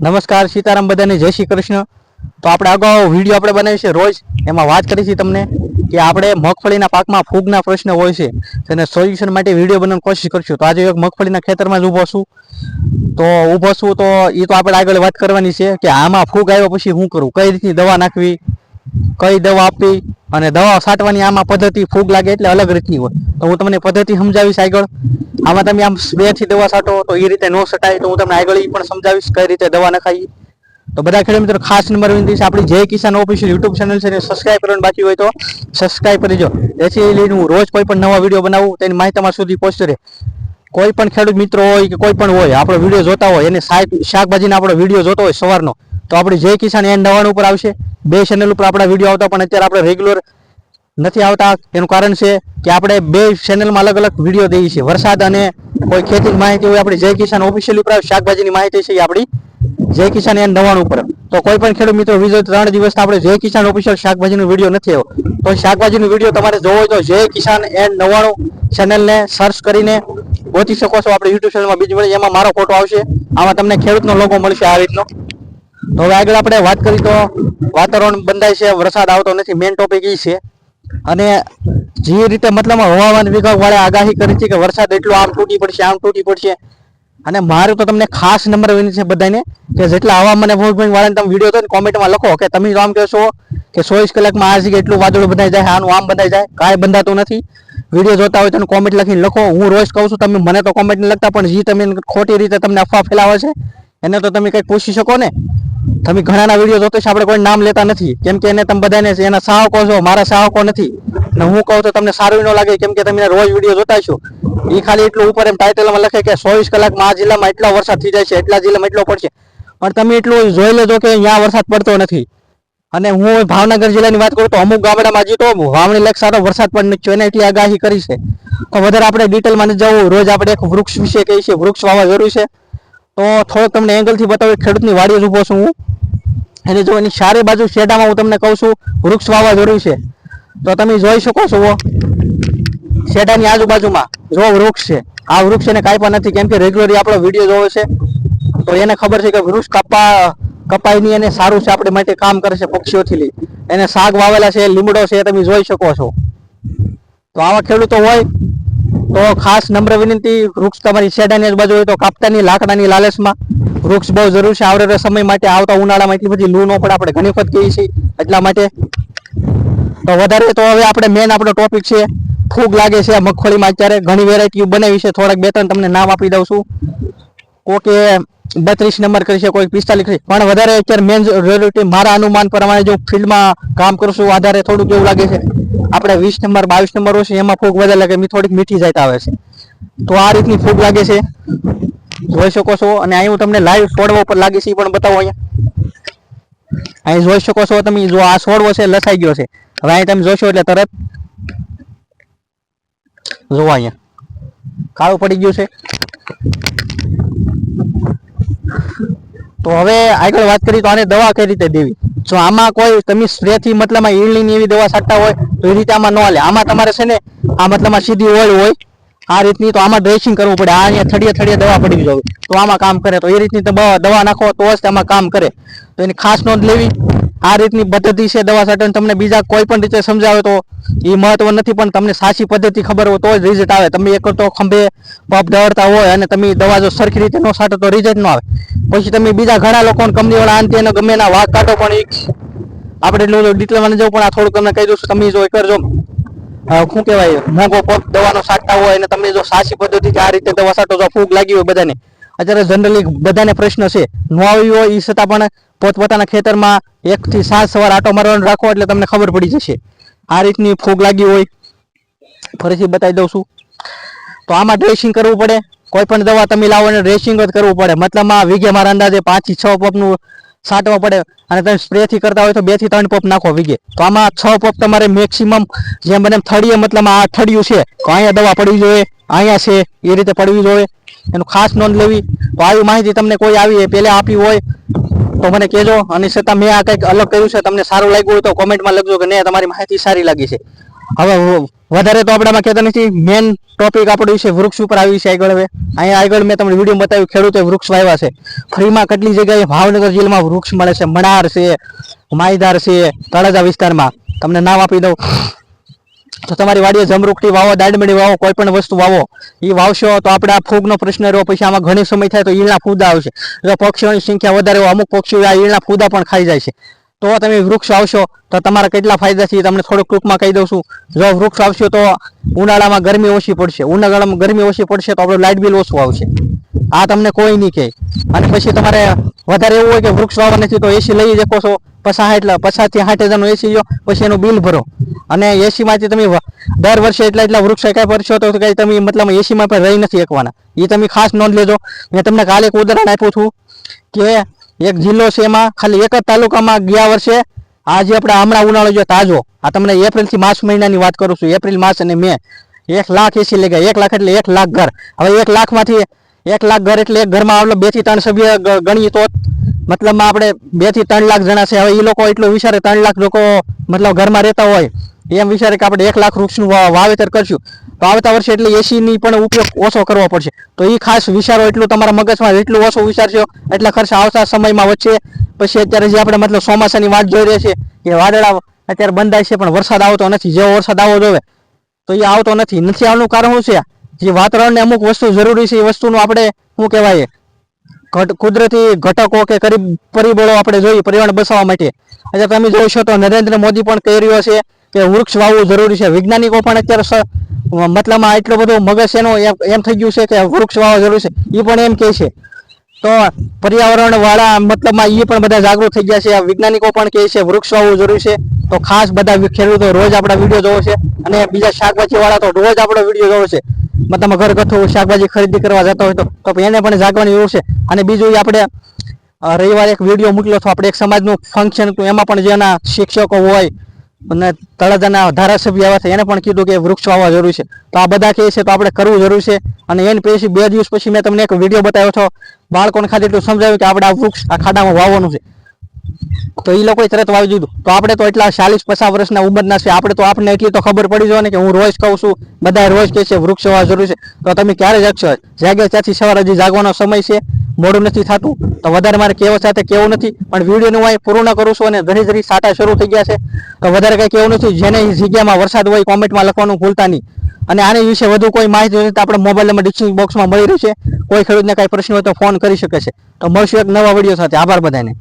નમસ્કાર સીતારામ બધાને, જય શ્રી કૃષ્ણ. તો આપણે અગાઉ વીડિયો આપણે બનાવી છે રોજ. એમાં વાત કરી છે તમને કે આપણે મગફળીના પાકમાં ફૂગના પ્રશ્ન હોય છે. તેને સોલ્યુશન માટે વીડિયો બનાવવાની કોશિશ કરશું. તો આજે એક મગફળીના ખેતરમાં જ ઊભો છું. તો ઊભો છું તો એ તો આપણે આગળ વાત કરવાની છે કે આમાં ફૂગ આવ્યો પછી શું કરવું કઈ રીતની દવા નાખવી? કઈ દવા આપવી અને દવા છાંટવાની આમાં પદ્ધતિ ફૂગ લાગે એટલે અલગ રીતની હોય. તો હું તમને પદ્ધતિ સમજાવીશ આગળ. આમાં તમે આમ બેથી દવા છાંટો તો એ રીતે ન છટાય. તો હું તમને આગળ એ પણ સમજાવીશ કઈ રીતે દવા નખાઈ તો બધા ખેડૂત મિત્રો, ખાસ નંબર વિનંતી છે. આપણી Jai Kisan official YouTube channel છે સબસ્ક્રાઈબ કરવાનું બાકી હોય તો સબસ્ક્રાઇબ કરી દો. જેથી લઈને હું રોજ કોઈ પણ નવા વીડિયો બનાવું તેની માહિતી તમારા સુધી પહોંચતી રહે. કોઈ પણ ખેડૂત મિત્રો હોય કે કોઈ પણ હોય, આપણો વીડિયો જોતા હોય, એને શાક- શાકભાજીનો આપણો વીડિયો જોતો હોય સવારનો તો આપણી જય કિસાન એન નવાણું ઉપર આવશે. બે ચેનલ ઉપર આપણા વીડિયો આવતા, પણ અત્યારે આપણે રેગ્યુલર નથી આવતા. એનું કારણ છે કે આપણે બે ચેનલમાં અલગ અલગ વીડિયો દઈએ છીએ. વરસાદ અને કોઈ ખેતીની માહિતી હોય, આપણી જય કિસાન ઓફિશિયલ ઉપર શાકભાજીની માહિતી છે એ આપણી જય કિસાન એન નવાણું ઉપર. તો કોઈ પણ ખેડૂત મિત્રો વિજય ત્રણ દિવસ આપણે જય કિસાન ઓફિશિયલ શાકભાજીનો વીડિયો નથી આવ્યો. તો શાકભાજીનો વીડિયો તમારે જોવો હોય તો જય કિસાન એન નવાણું ચેનલને સર્ચ કરીને ગોતી શકો છો. આપણે યુટ્યુબ ચેનલમાં બીજું વળી એમાં મારો ફોટો આવશે. આમાં તમને ખેડૂતનો લોગો મળશે આ રીતનો. તો હવે આગળ આપણે વાત કરી તો વાતાવરણ બંધાય છે, વરસાદ આવતો નથી મેઇન ટોપિક એ છે. અને જે રીતે મતલબ હવામાન વિભાગ વાળા આગાહી કરી છે કે વરસાદ એટલો આમ તૂટી પડશે, આમ તૂટી પડશે. અને મારું તો તમને ખાસ નંબર વિનંતી છે બધાને કે જેટલા હવામાન વિભાગ વાળાને તમે વીડિયો તો કોમેન્ટમાં લખો કે તમે આમ કહેશો કે ચોવીસ કલાકમાં આ જગ્યાએ એટલું વાદળું બંધાઈ જાય, આનું આમ બંધાઈ જાય, કાંઈ બંધાતું નથી. વીડિયો જોતા હોય તો કોમેન્ટ લખીને લખો. હું રોજ કહું છું, તમે મને તો કોમેન્ટ નહીં લખતા, પણ જે તમે ખોટી રીતે તમને અફવા ફેલાવે છે. એને તો તમે કંઈક પૂછી શકો ને? તમે ઘણાના વીડિયો જોતો છે આપણે કોઈ નામ લેતા નથી. કેમ કે એને તમે બધાને એના સાહકો છો, મારા સાહકો નથી. ને હું કહું તો તમને સારું ન લાગે, કેમ કે તમે રોજ વીડિયો જોતા છો એ ખાલી એટલું ઉપર એમ ટાઇટલમાં લખે કે ચોવીસ કલાકમાં આ જિલ્લામાં એટલો વરસાદ થઈ જાય છે, એટલા જિલ્લામાં એટલો પડશે. પણ તમે એટલું જોઈ લેજો કે અહીંયા વરસાદ પડતો નથી. અને હું ભાવનગર જિલ્લાની વાત કરું તો અમુક ગામડામાં હજી તો વાવણી લાયક સારો વરસાદ પણ નથી એને એટલી આગાહી કરી છે. તો વધારે આપણે ડિટેલમાં જવું. રોજ આપણે એક વૃક્ષ વિશે કહીએ છીએ, વૃક્ષ વાવવા જરૂરી છે. તો થોડોક તમને એંગલથી બતાવું ખેડૂતની વાડી જ ઊભો છું હું. એને જો એની ચારે બાજુ શેડામાં હું તમને કહું છું, વૃક્ષ વાવવા જરૂરી છે. તો તમે જોઈ શકો છો શેડાની આજુબાજુમાં જો વૃક્ષ છે. આ વૃક્ષ એને કાંઈ પણ નથી, કેમ કે રેગ્યુલરી આપણો વીડિયો જોવે છે. તો એને ખબર છે કે વૃક્ષ કપા, કપાઈની એને સારું છે, આપણે માટે કામ કરે છે પક્ષીઓથી એને શાક વાવેલા છે, લીમડો છે તમે જોઈ શકો છો. તો આવા ખેડૂતો હોય તો ખાસ નમ્ર વિનંતી, વૃક્ષ તમારી શેડાની આજુબાજુ હોય તો કાપતાની, લાકડાની લાલચમાં. વૃક્ષ બહુ જરૂર છે. આવરે સમય માટે આવતા ઉનાળામાં એટલી બધી લૂ ન પડે આપણે ઘણી વખત કહીએ છીએ. એટલા માટે તો વધારે તો હવે આપણે મેન આપણો ટોપિક છે. ફૂગ લાગે છે મગફળીમાં. અત્યારે ઘણી વેરાયટીઓ બનાવી છે. થોડાક બે ત્રણ તમને નામ આપી દઉં છું. કોકે બત્રીસ નંબર કરી છે, કોઈ પિસ્તાલીસ કરી પણ વધારે અત્યારે મેન રિયોરિટી મારા અનુમાન પ્રમાણે જો ફિલ્ડમાં કામ કરું છું આધારે થોડુંક એવું લાગે છે. આપણે વીસ નંબર, બાવીસ નંબર હોય છે, એમાં ફૂગ વધારે લાગે થોડીક મીઠી જાત આવે છે. તો આ રીતની ફૂગ લાગે છે. જોઈ શકો છો. અને અહીં હું તમને લાઈવ છોડવા ઉપર લાગે છે એ પણ બતાવો અહીંયા. અહીં જોઈ શકો છો તમે, જો આ છોડવો છે, લસાઈ ગયો છે. હવે અહીં તમે જોશો એટલે તરત જોવો અહીંયા. કાળું પડી ગયું છે. તો હવે આગળ વાત કરી તો આને દવા કઈ રીતે દેવી? જો આમાં કોઈ તમે સ્પ્રેથી મતલબમાં મતલબ ઈળની એવી દવા છાંટતા હોય, તો એ રીતે આમાં ન હાલે. આમાં તમારે છે ને, આ મતલબ સીધી ઓઇલ હોય, આ રીતની તો આમાં ડ્રેસિંગ કરવું પડે. આ અહીંયા થડીએ થડીએ દવા પડી જોઈએ તો આમાં કામ કરે. તો એ રીતની દવા નાખો તો જ આમાં કામ કરે. તો એની ખાસ નોંધ લેવી. આ રીતની પદ્ધતિ છે દવા છાંટવાની તમને બીજા કોઈ પણ રીતે સમજાવે તો એ મહત્વ નથી, પણ તમને સાચી પદ્ધતિ ખબર હોય તો જ રિઝલ્ટ આવે. તમે એક તો ખંભે પપ દોડતા હોય અને તમે દવા જો સરખી રીતે ન છાંટો તો રિઝલ્ટ ન આવે. પછી તમે બીજા ઘણા લોકો કંપનીવાળા આંતે એનો ગમે એના વાઘ કાઢો પણ એક આપણે એટલું ડિટેલમાં જવું પણ આ થોડુંક તમને કહી દઉં છું, તમે જો કરજો. શું કહેવાય? મોંઘો પગ દવાનો સાટતા હોય અને તમે જો સાચી પદ્ધતિથી આ રીતે દવા સાટો તો ફૂગ લાગી હોય બધાને. અત્યારે જનરલી બધાને પ્રશ્ન છે, ન આવી હોય એ છતાં પણ પોતપોતાના ખેતરમાં એકથી સાત સવાર આટો મારવાનો રાખો એટલે તમને ખબર પડી જશે. આ રીતની ફૂગ લાગી હોય. ફરીથી બતાવી દઉં છું. તો આમાં ડ્રેસિંગ કરવું પડે. કોઈ પણ દવા તમે લાવો અને ડ્રેસિંગ જ કરવું પડે. મતલબ આ વીઘે મારા અંદાજે પાંચથી છ પપનું છાંટવા પડે અને તમે સ્પ્રેથી કરતા હોય તો બેથી ત્રણ પપ નાખો વીઘે. તો આમાં છ પપ તમારે મેક્સિમમ જેમ બને થળીએ મતલબ આ થળિયું છે, તો અહીંયા દવા પડવી જોઈએ, અહીંયા છે, એ રીતે પડવી જોઈએ. એનું ખાસ નોંધ લેવી. તો આવી માહિતી તમને કોઈ આવી પહેલાં આપી હોય તો મને કહેજો અને છતાં મેં આ કંઈક અલગ કર્યું છે, તમને સારું લાગ્યું હોય તો કોમેન્ટમાં લખજો કે નહીં તમારી માહિતી સારી લાગી છે. હવે વધારે તો આપણામાં કહેતા નથી મેન ટોપિક આપણું છે વૃક્ષ ઉપર આવી છે આગળ હવે. અહીંયા આગળ મેં તમને વીડિયો બતાવ્યું ખેડૂતો વૃક્ષ વાવ્યા છે. ફ્રીમાં કેટલી જગ્યાએ ભાવનગર જિલ્લામાં વૃક્ષ મળે છે, મણાર છે માયદાર છે, તળાજા વિસ્તારમાં. તમને નામ આપી દઉં. તો તમારી વાડીએ જમરૂખટી વાવો, દાડમડી વાવો, કોઈ પણ વસ્તુ વાવો એ વાવશો તો આપણે આ ફૂગનો પ્રશ્ન રહ્યો, પછી આમાં ઘણી સમય થાય તો ઈલના ફૂદા આવશે. જો પક્ષીઓની સંખ્યા વધારે હોય, અમુક પક્ષીઓ આ ઈલના ફૂદા પણ ખાઈ જાય છે. તો તમે વૃક્ષ આવશો તો તમારા કેટલા ફાયદા છે તમને થોડુંક ટૂંકમાં કહી દઉં છું. જો વૃક્ષ આવશો તો ઉનાળામાં ગરમી ઓછી પડશે, ઉનાળામાં ગરમી ઓછી પડશે તો આપણું લાઇટ બિલ ઓછું આવશે. આ તમને કોઈ નહીં કહે. અને પછી તમારે વધારે એવું હોય કે વૃક્ષ વાવવા નથી તો એસી લઈ શકો છો. પછા એટલે પછાથી સાઠ હજારનું એસી લો પછી એનું બિલ ભરો. અને એસીમાંથી તમે દર વર્ષે એટલા એટલા વૃક્ષ એકાય પર છો તો કઈ તમે મતલબ એસીમાં પણ રહી નથી શકવાના. એ તમે ખાસ નોંધ લેજો. મેં તમને કાલે એક ઉદાહરણ આપ્યું છું કે એક જિલ્લો છે એમાં ખાલી એક જ તાલુકામાં ગયા વર્ષે આ જે આપણે હમણાં ઉનાળો જો તાજો. આ તમને એપ્રિલથી માર્ચ મહિનાની વાત કરું છું. એપ્રિલ, માર્ચ અને મે. એક લાખ એસી લઈ ગયા. એક લાખ એટલે એક લાખ ઘર. હવે એક લાખમાંથી એક લાખ ઘર એટલે એક ઘરમાં આવેલો બેથી ત્રણ સભ્ય ગણીએ તો મતલબમાં આપણે બેથી ત્રણ લાખ જણા છે. હવે એ લોકો એટલું વિચારે ત્રણ લાખ લોકો મતલબ ઘરમાં રહેતા હોય. એમ વિચારે કે આપણે એક લાખ વૃક્ષનું વાવેતર કરશું. તો આવતા વર્ષે એટલે એસીની પણ ઉપયોગ ઓછો કરવો પડશે. તો એ ખાસ વિચારો એટલું તમારા મગજમાં એટલું ઓછો વિચારશો એટલે ખર્ચ આવતા સમયમાં વચ્ચે પછી અત્યારે જે આપણે મતલબ ચોમાસાની વાટ જોઈ રહી છે એ વાદળા અત્યારે બંધાય છે પણ વરસાદ આવતો નથી. જેવો વરસાદ આવવો જોઈએ તો એ આવતો નથી. નથી આવવાનું કારણ શું છે? જે વાતાવરણને અમુક વસ્તુ જરૂરી છે, એ વસ્તુનું આપણે શું કહેવાય? ઘટ- કુદરતી ઘટકો કે કરી પરિબળો આપણે જોઈએ, પર્યાવરણ બચાવવા માટે. આજે તમે જોઈશો તો નરેન્દ્ર મોદી પણ કહી રહ્યો છે કે વૃક્ષ વાવવું જરૂરી છે. વૈજ્ઞાનિકો પણ અત્યારે મતલબમાં એટલો બધો મગજ એનો એમ- થઈ ગયું છે કે વૃક્ષ વાવવા જરૂરી છે. એ પણ એમ કહે છે. તો પર્યાવરણ વાળા મતલબમાં એ પણ બધા જાગૃત થઈ ગયા છે. વૈજ્ઞાનિકો પણ કહે છે વૃક્ષ વાવવું જરૂરી છે. તો ખાસ બધા ખેડૂતો રોજ આપણા વીડિયો જોવો છે અને બીજા શાકભાજી વાળા તો રોજ આપણો વીડિયો જોવો છે. મતલબ ઘરગથ્થુ શાકભાજી ખરીદી કરવા જતા હોય તો એને પણ જાગવાની જરૂર છે. અને બીજું આપણે રવિવારે એક વીડિયો મોકલ્યો હતો. આપણે એક સમાજનું ફંક્શન એમાં પણ જેના શિક્ષકો હોય અને તળાજાના ધારાસભ્ય આવ્યા છે, એને પણ કીધું કે વૃક્ષ વાવવા જરૂરી છે. તો આ બધા કહે છે તો આપણે કરવું જરૂરી છે. અને એને પછી બે દિવસ પછી મેં તમને એક વીડિયો બતાવ્યો હતો. બાળકોને ખાલી એટલું સમજાવ્યું કે આપણે આ વૃક્ષ આ ખાડામાં વાવવાનું છે. તો એ લોકોએ તરત વાવી દીધું. તો આપણે તો એટલા ચાલીસ પચાસ વર્ષના ઉંમરના છે. આપણે તો આપણને એટલી તો ખબર પડી જાય કે હું રોજ કહું છું બધા રોજ કહે છે વૃક્ષ વાવવા જરૂરી છે. તો તમે ક્યારે જાગશો? જાગે ત્યાંથી સવારે હજી જાગવાનો સમય છે. મોડું નથી થતું. તો વધારે મારે કેવો સાથે કેવું નથી, પણ વિડીયોનું હું અહીં પૂર્ણ કરું છું અને ધરી ધરી સાટા શરૂ થઈ ગયા છે. તો વધારે કંઈ કેવું નથી, જેને જગ્યામાં વરસાદ હોય કોમેન્ટમાં લખવાનું ભૂલતા નહીં. અને આની વિશે વધુ કોઈ માહિતી હોય તો આપણે મોબાઈલમાં ડિસ્ક્રિપ્શન બોક્સમાં મળી રહ્યું છે કોઈ ખેડૂતને કાંઈ પ્રશ્ન હોય તો ફોન કરી શકે છે. તો મળશું એક નવા વીડિયો સાથે. આભાર બધાને